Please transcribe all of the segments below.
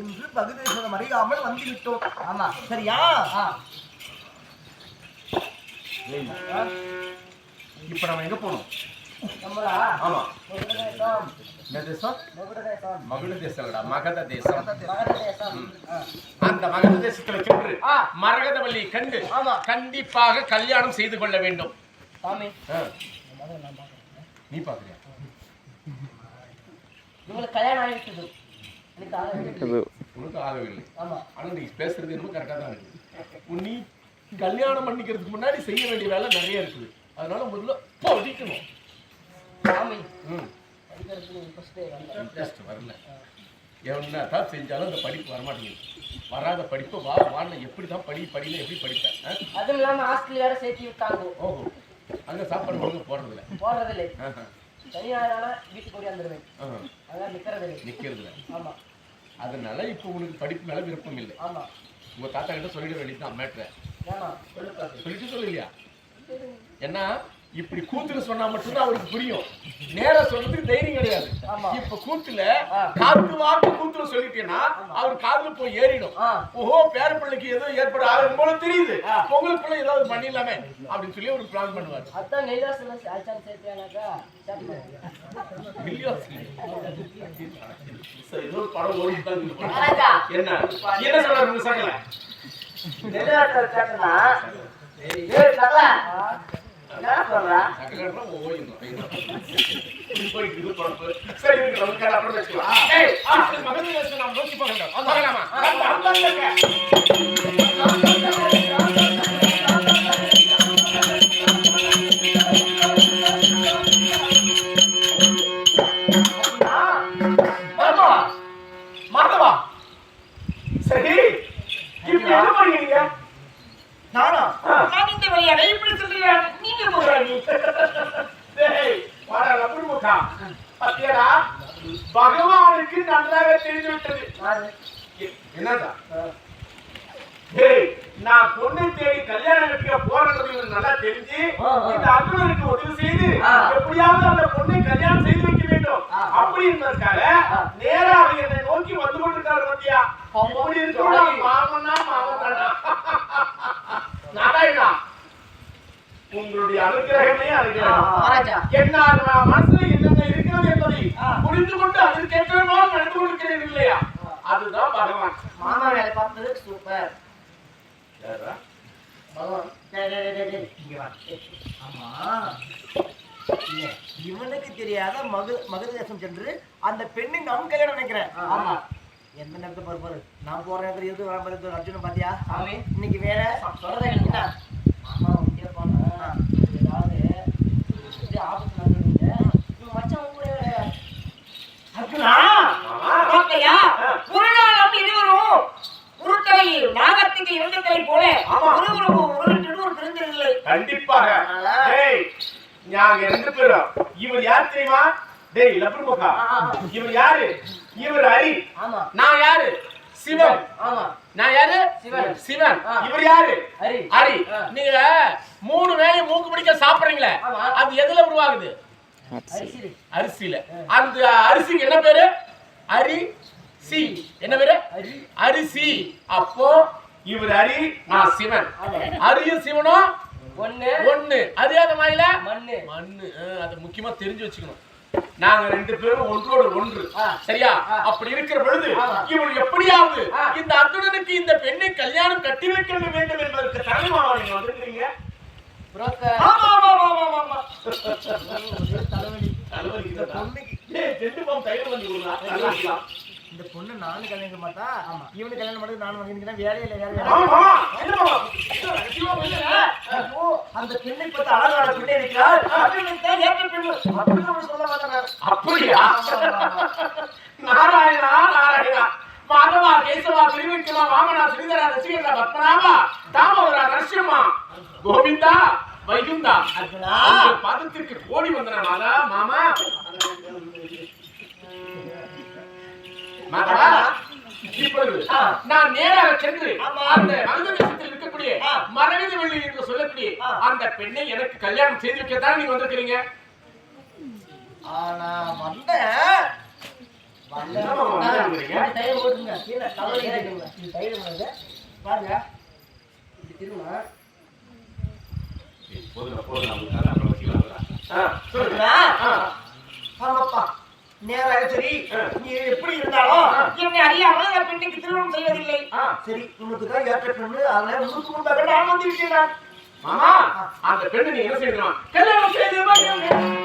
இன்று பகுதேஸ்வரம் அறியாமல் வந்து விட்டோம் ஆமா சரியா? இப்ப நம்ம எங்க நம்மளா? ஆமா. மகிழ தேசம்டா மகத தேசம் தேசம் அந்த மகத தேசத்துல சென்று ஆ. மரகதவல்லியை கண்டு ஆமா. கண்டிப்பாக கல்யாணம் செய்து கொள்ள வேண்டும். நீ பாக்குறியா? உங்களுக்கு கல்யாணம் எனக்கு ஆகவில்லை. உனக்கு ஆகவில்லை. ஆமா. ஆனா நீ பேசுறது என்னமோ கரெக்டா தான் இருக்கு. உன் நீ கல்யாணம் பண்ணிக்கிறதுக்கு முன்னாடி செய்ய வேண்டிய வேலை நிறைய இருக்குது. அதனால முதல்ல படிக்கணும். வரல. என்ன தான் செஞ்சாலும் அந்த படிப்பு வரமாட்டேங்குது. வராத படிப்பு வா வான்னு எப்படி தான் படி படியில எப்படி படிப்பேன்? அதுவும் இல்லாம ஹாஸ்டல் வேற சேர்த்து விட்டாங்க. ஓஹோ. அங்க சாப்பாடு ஒழுங்கு போடுறதில்ல. போறதில்லை ஆஹா. தனியாரான வீட்டுக்கு ஓடி வந்துடுவேன். அதான் நிக்கிறதில்லை. நிக்கிறதுல ஆமா. அதனால இப்போ உனக்கு படிப்பு மேல விருப்பம் இல்லை. ஆமா. உங்க தாத்தா கிட்ட சொல்லிட வேண்டியதுதான் மேட்ரை சொல்லிட்டு சொல்லலையா? ஏன்னா இப்படி கூத்துல சொன்னா மட்டும்தான் அவருக்கு புரியும். நேரா சொல்றதுக்கு தைரியம் கிடையாது. இப்ப கூத்துல. காத்து வாக்கு கூத்துல சொல்லிட்டேன்னா அவர் காதுல போய் ஏறிடும். ஓஹோ பேர பிள்ளைக்கு ஏதோ ஏற்பட ஆகும் போல தெரியுது. பொங்கல் பிள்ளை ஏதாவது பண்ணிடலாமே அப்படின்னு சொல்லி ஒரு பிளான் பண்ணுவார். அதான். என்ன? என்ன சொல்றாரு சகல. சரி, வச்சுக்கலாம். சரி இப்ப என்ன பண்ணீங்க நானா நான் இந்த வழியாக இப்படி தெரிந்து விட்டது எ- என்னடா? டேய், நான் பொண்ணை தேடி கல்யாணம் கட்டிக்க போறது நல்லா தெரிஞ்சு. இந்த அர்ஜுனனுக்கு உதவி செய்து. எப்படியாவது அந்த பொண்ணை கல்யாணம் செய்து வைக்க வேண்டும். அப்படி ஆ. நேரா அவர் என்னை நோக்கி வந்து கொண்டிருக்காரு பாத்தியா? அப்படி இருக்கா மாமனா மாமனா நாராயணா உங்களுடைய அனுகிரகமே அனுகிரகம் என்ன நான் மனசுல என்னென்ன இருக்கிறது என்பதை ஆ. புரிந்து கொண்டு அதற்கேற்றமா நடந்து கொண்டிருக்கிறேன் இல்லையா? அதுதான் பகவான். மாமா வேலை பார்த்தது சூப்பர் இவனுக்கு தெரியாத மகு மகதேசம் சென்று அந்த பெண்ணை நம் கல்யாணம் நினைக்கிறேன். ஆமா. எந்த நேரத்தை பாரு பாரு நான் போற நேரத்துல இருந்து அர்ஜுனன் பாத்தியா? ஆமே இன்னைக்கு வேற. சொல்றத என்ன மாமா இங்கே போனா ஏதாவது இது ஆபத்து நடந்துருங்க உங்க மச்சான் கூட அர்ஜுனா? ஆமா. பார்க்கலையா? ஒரு நாள் உருட்டலை நாகத்துக்கு தலை போல. ஆமா. ஒரு ஒரு உருட்டு ஒரு பிரிந்திருந்தலை கண்டிப்பாக. நாங்க ரெண்டு பேரும். இவர் யார் தெரியுமா? டேய் லப்ருமுகா. ஆ, ஆ. இவர் யாரு? இவர் ஹரி நான் யாரு? சிவன். ஆமா. நான் யாரு? சிவன். சிவன். இவர் யாரு? ஹரி. ஹரி. நீங்க மூணு வேளையும் மூக்கு பிடிக்க சாப்பிடுறீங்களே. அது எதுல உருவாகுது? அரிசி அரிசியில. அந்த அரிசிக்கு என்ன பேரு? அரி சி. என்ன பேரு? அரிசி. அப்போ இவர் அரி நான் சிவன். ஆமா. அரியும் சிவனும் ஒண்ணு. ஒண்ணு. அதே அந்த மாதிரில மண்ணு. மண்ணு. அது முக்கியமா தெரிஞ்சு வச்சுக்கணும். நாங்க ரெண்டு பேரும் ஒன்றோடு ஒன்று. சரியா. அப்படி இருக்கிற பொழுது. இவன் எப்படியாவது. இந்த அர்ஜுனனுக்கு இந்த பெண்ணை கல்யாணம் கட்டி வைக்க வேண்டும் என்பதற்கு தலைமாவா நீங்க வந்திருக்கீங்க இந்த பொண்ணு நானும் கல்யாணம் பார்த்தா ஆமா. இவனுக்கு கல்யாணம் பண்ணது நானும் வாங்கிக்கிறேன் வேலையே இல்லை வேலை. அந்த பெண்ணை பார்த்து அழகான பெண்ணை இருக்கிறார் சொல்ல அப்படியா. நாராயணா நாராயணா மாதவா கேசவா திருவிக்கிரமா வாமனா ஸ்ரீதரா ரசிகரா பத்மநாபா தாமோதரா நரசிம்மா கோவிந்தா வைகுந்தா பதத்திற்கு கோடி வந்தனால மாமா மாதவா இப்பொழுது. நான் நேராக சென்று. அந்த மனித தேசத்தில் இருக்கக்கூடிய. மரகத வெள்ளி என்று சொல்லக்கூடிய. அந்த பெண்ணை எனக்கு கல்யாணம் செய்து வைக்கத்தான் நீங்க வந்திருக்கிறீங்க ஆனா வந்தேன் தயிர் போட்டுருங்க. கீழே கவலை இருக்குங்க. இது தயிர் போடுங்க. பாருங்க. இப்படி திரும்ப. நேராக சரி. நீ எப்படி இருந்தாலும். என்னை அறியாமல் என் பெண்ணுக்கு திருமணம் செய்வதில்லை. சரி. உனக்கு தான் ஏற்ற பெண்ணு. அதனால முழுக்க முழுக்க நான் வந்து விட்டேன்? மாமா அந்த பெண்ணை நீ என்ன செய்யணும்? கல்யாணம் செய்து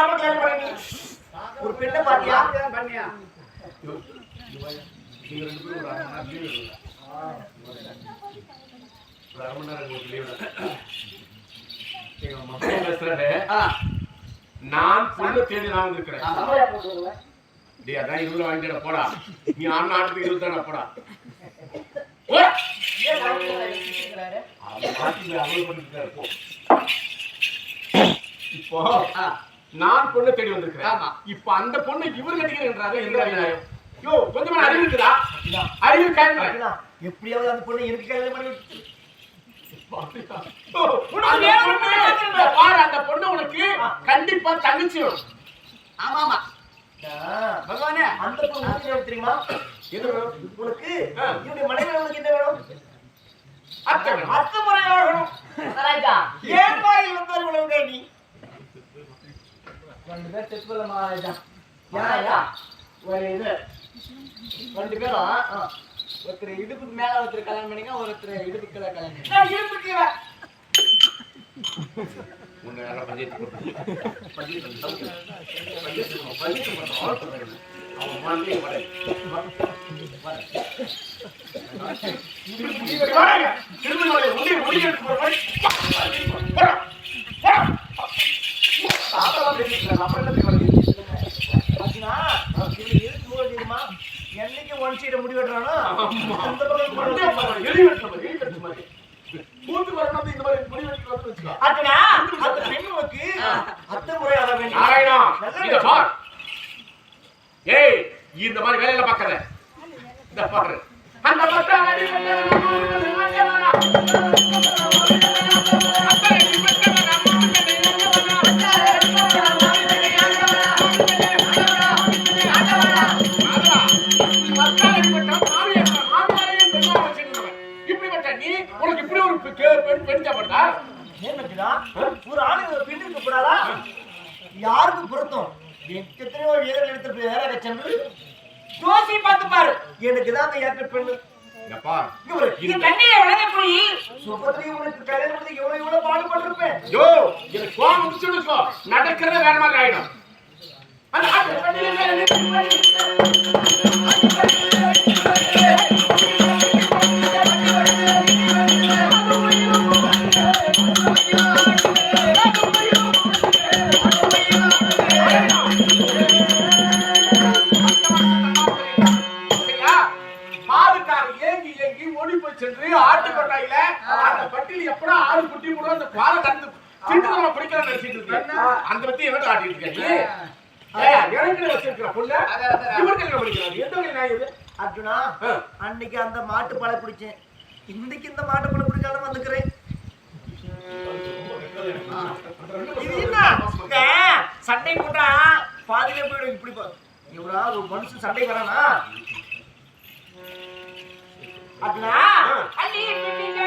மாமா கல்யாணம் பண்ணி ஒரு பெண்ணை பாத்தியா? நான் பொண்ணு தேடி நான் வந்திருக்கிறேன். டேய் அதான் இருபது வாங்கிட்டு போடா. நீ ஆனா ஆட்டுக்கு இருபது தானே போடா. அவ்வளவு பண்ணிட்டு. இப்போ நான் பொண்ணு தேடி வந்திருக்கிறேன். இப்போ அந்த பொண்ணு இவர் கட்டிக்கிறேன்றாரு எந்த நியாயம் யோ கொஞ்சமா அறிவு இருக்குதா? அறிவு கேட்கிறேன் எப்படியாவது அந்த பொண்ணு எனக்கு கல்யாணம் பண்ணி பொண்ணு, பாரு அந்த பொண்ணு உனக்கு கண்டிப்பா தங்கச்சி வேணும். பகவானே அந்த பொண்ணு தெரியுமா? எது வேணும்? உனக்கு. என்னுடைய மனைவி உனக்கு என்ன வேணும்? அத்தை. அத்து முறையாக வேணும். ராஜா ஏன் நீ ரெண்டு பேர் செக்குல மகாராஜா ஏன் ஒரு இது. ரெண்டு பேரும் ஒருத்தர் இடுப்புக்கு மேல ஒருத்தர் கல்யாணம் பண்ணீங்க ஒருத்தர் இடுப்புக்கு கீழே கல்யாணம் பண்ணீங்க நான் இருந்துக்கிறேன் உன்னை யாரா பஞ்சாயத்து? பஞ்சாயத்து பண்ணு. பஞ்சாயத்து பண்ணு. பஞ்சாயத்து பண்ணு. ஆள் சொல்றாரு. அவன் வந்து வரேன். வாங்க. திரும்பி வாங்க. உன்னை உன்னை எடுத்து போற மாதிரி. போடா. போடா. தாத்தாலாம் பேசிட்டு அப்புறம் என்ன தெரியுமா? பாத்தீங்கன்னா, இவனுக்கு எதுக்கு மூளை தெரியுமா? என்னைக்கு one side அ முடிவெட்டுறானோ, அந்த மச்சினா? ஒரு ஆளு ஒரு பெண் இருக்கக்கூடாதா? யாருக்கு பொருத்தம்? எத்தனையோ வீரர்கள் எடுத்து வேற சென்று ஜோசி பார்த்து பாரு எனக்கு தான் அந்த ஏற்ற பெண்ணு. எப்பா இங்க பாரு, இந்த- குட்டி போடும் அந்த பாலை கறந்து திட்டு நம்ம குடிக்கலாம் நினைச்சிட்டு இருக்கேன் அந்த பத்தி என்ன ஆட்டிட்டு இருக்க நீ ஏய், எனக்கு வச்சிருக்கிற பொண்ணு இவருக்கு என்ன படிக்கிறாங்க எந்த வகை நியாயம் இது அர்ஜுனா. அன்னைக்கு அந்த மாட்டு பாலை குடிச்சேன் இன்னைக்கு இந்த மாட்டு பாலை குடிச்சாலும் வந்துக்கிறேன் இது என்ன இந்த சண்டை போட்டா பாதியிலே போயிடும் இப்படி இவரா ஒரு மனுஷன் சண்டை வரானா அள்ளி பிடிக்க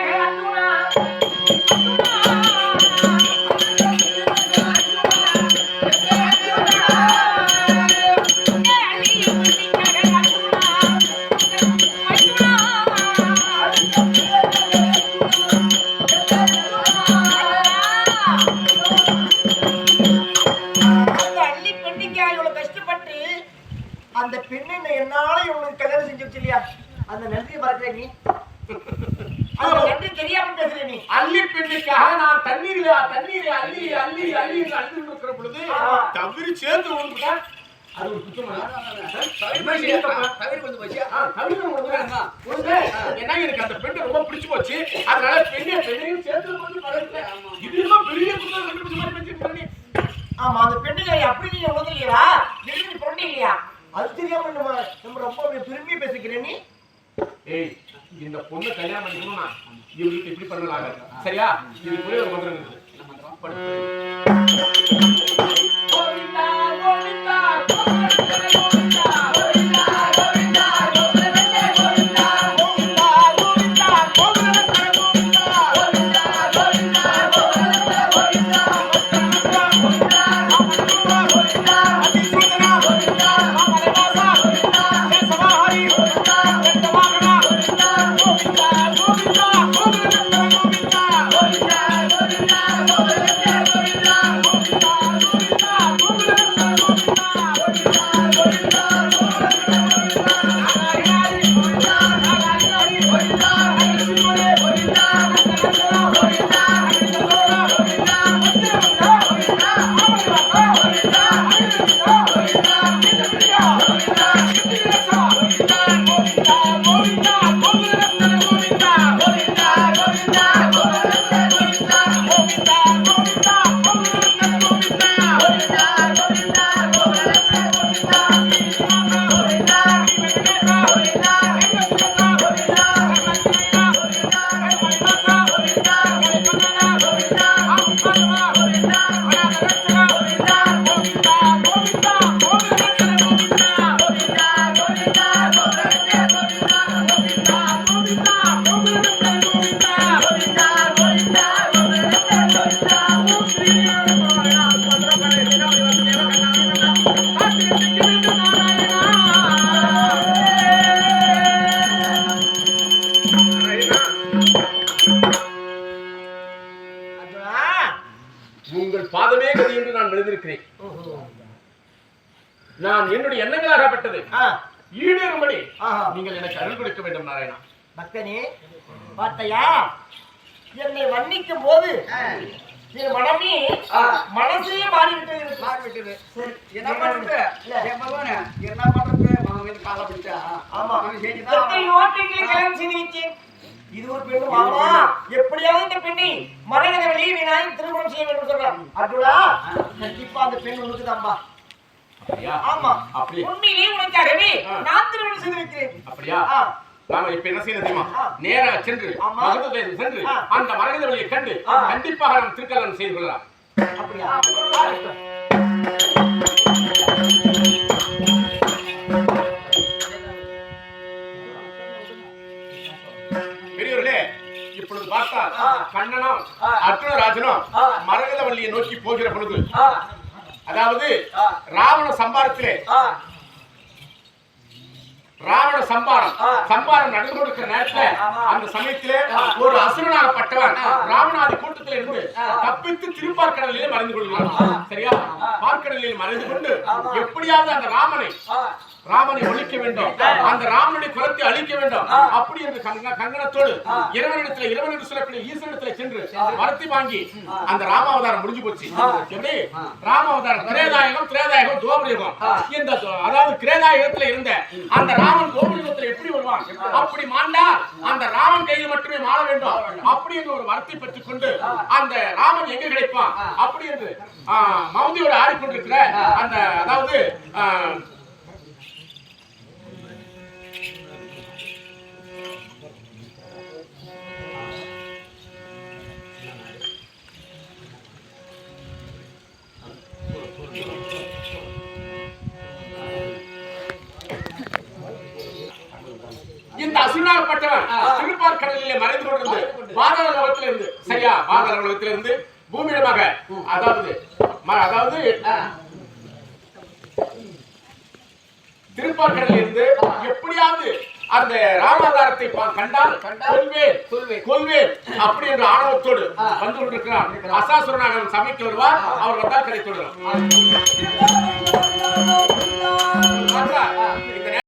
Thank you. அள்ளி பெண்ணுக்காக நான் தண்ணீரில தண்ணீரை அள்ளி அள்ளி அள்ளி அள்ளி இருக்கிற பொழுது. தவறி சேர்ந்து அது ஒரு குற்றமா தவிர வந்து போச்சு. விழுந்து, ஏன்னா எனக்கு அந்த பெண்ணை ரொம்ப பிடிச்சு போச்சு. அதனால பெண்ணை பெண்ணையும் சேர்த்து கொண்டு பழகிட்டேன். இது என்னமோ பெரிய குற்றம் கண்டுபிடிச்ச மாதிரி பேசிட்டு இருக்க நீ. ஆமா அந்த பெண்ணுக்கு அப்படி நீங்க உணர்ந்து இல்லையா நெருங்கி பொண்ணு இல்லையா? அது தெரியாம நம்ம நம்ம ரொம்ப பெருமையா பேசிக்கிறேன் நீ. ஏய் இந்த பொண்ணு கல்யாணம் பண்ணிக்கணும்னா இவங்களுக்கு இப்படி பண்ணலாங்க? சரியா? இது ஒரே ஒரு மந்திரம் இருக்குது. கோவிந்தா, கோவிந்தா, கோவிந்தா, Oh, உங்கள் பாதமே கதி என்று நான் எழுதியிருக்கிறேன். நான் என்னுடைய எண்ணங்களாகப்பட்டது. ஆ. ஈடேறும்படி ஆஹா. நீங்கள் எனக்கு அருள் கொடுக்க வேண்டும் நாராயணா. பக்தனே பார்த்தையா? என்னை வர்ணிக்கும் போது என் மனமே மனசே மாறிவிட்டது. மாறிவிட்டது. என்ன பண்றது? என்ன பண்றது? மீது காலை பிடிச்சா. ஆமா. வைத்தேன்? இது ஒரு பெண்ணு மாமா. எப்படியாவது இந்த பெண்ணை மரகத வெளியே நான் திருமணம் செய்ய வேண்டும் சொல்றேன் அர்ஜுனா கண்டிப்பா அந்த பெண் உனக்கு தான்பா அப்படியா? ஆமா. உண்மையிலேயே உனக்காகவே ஆ. நான் திருமணம் செய்து வைக்கிறேன். அப்படியா. நாம இப்ப என்ன செய்யணும் தெரியுமா. நேரா சென்று ஆமா. மகத தேசம் சென்று. அந்த மரகத வழியை கண்டு. கண்டிப்பாக நாம் திருக்கல்யாணம் செய்து கொள்ளலாம். பெரியவர்களே இப்பொழுது பார்த்தால். கண்ணனும். அர்ஜுனராஜனும். மரகத வள்ளியை நோக்கி போகிற பொழுது அதாவது. ராவண சம்பாரத்திலே ராவண சம்பாரம். சம்பாரம் நடந்து கொடுக்கிற நேரத்துல. அந்த சமயத்திலே. ஒரு அசுரனாகப்பட்டவன். ராவணாதி கூட்டத்தில் இருந்து. தப்பித்து திருப்பார்க்கடலிலே மறைந்து கொள்கிறான். சரியா. பார்க்கடலில் மறைந்து கொண்டு. எப்படியாவது அந்த ராமனை ராமனை ஒழிக்க வேண்டும். அந்த ராமனுடைய குலத்தை அழிக்க வேண்டும். அப்படி என்று கங்க- கங்கணத்தோடு. இறைவனிடத்துல இறைவன் என்று சொல்லக்கூடிய ஈஸ்வரனிடத்துல சென்று ஆ. வரத்தி வாங்கி. அந்த ராமாவதாரம் முடிஞ்சு போச்சு. எப்படி. ராமாவதாரம் திரேதாயகம் திரேதாயகம் துவாபரயுகம் ஆ. இந்த அதாவது திரேதாயகத்துல இருந்த அந்த ராமன் துவாபரயுகத்துல எப்படி வருவான் அப்படி மாண்டா அந்த ராமன் கையில் மட்டுமே மாற வேண்டும் அப்படி என்று ஒரு வரத்தை பெற்றுக் கொண்டு அந்த ராமன் எங்க கிடைப்பான். அப்படி என்று மவுதியோடு ஆடிக்கொண்டிருக்கிற அந்த அதாவது அப்படிப்பட்டவன் திருப்பார் கடலிலே மறைந்து கொண்டிருந்து பாதாள லோகத்தில இருந்து சரியா பாதாள லோகத்தில இருந்து பூமியிடமாக அதாவது அதாவது திருப்பார்கடலில் இருந்து எப்படியாவது அந்த ராமாதாரத்தை கண்டால் கொல்வேன். கொல்வேன் அப்படி என்ற ஆணவத்தோடு வந்து கொண்டிருக்கிறார் அசாசுரனாக சபைக்கு வருவார். அவர் வந்தால் கதை தொடரும்.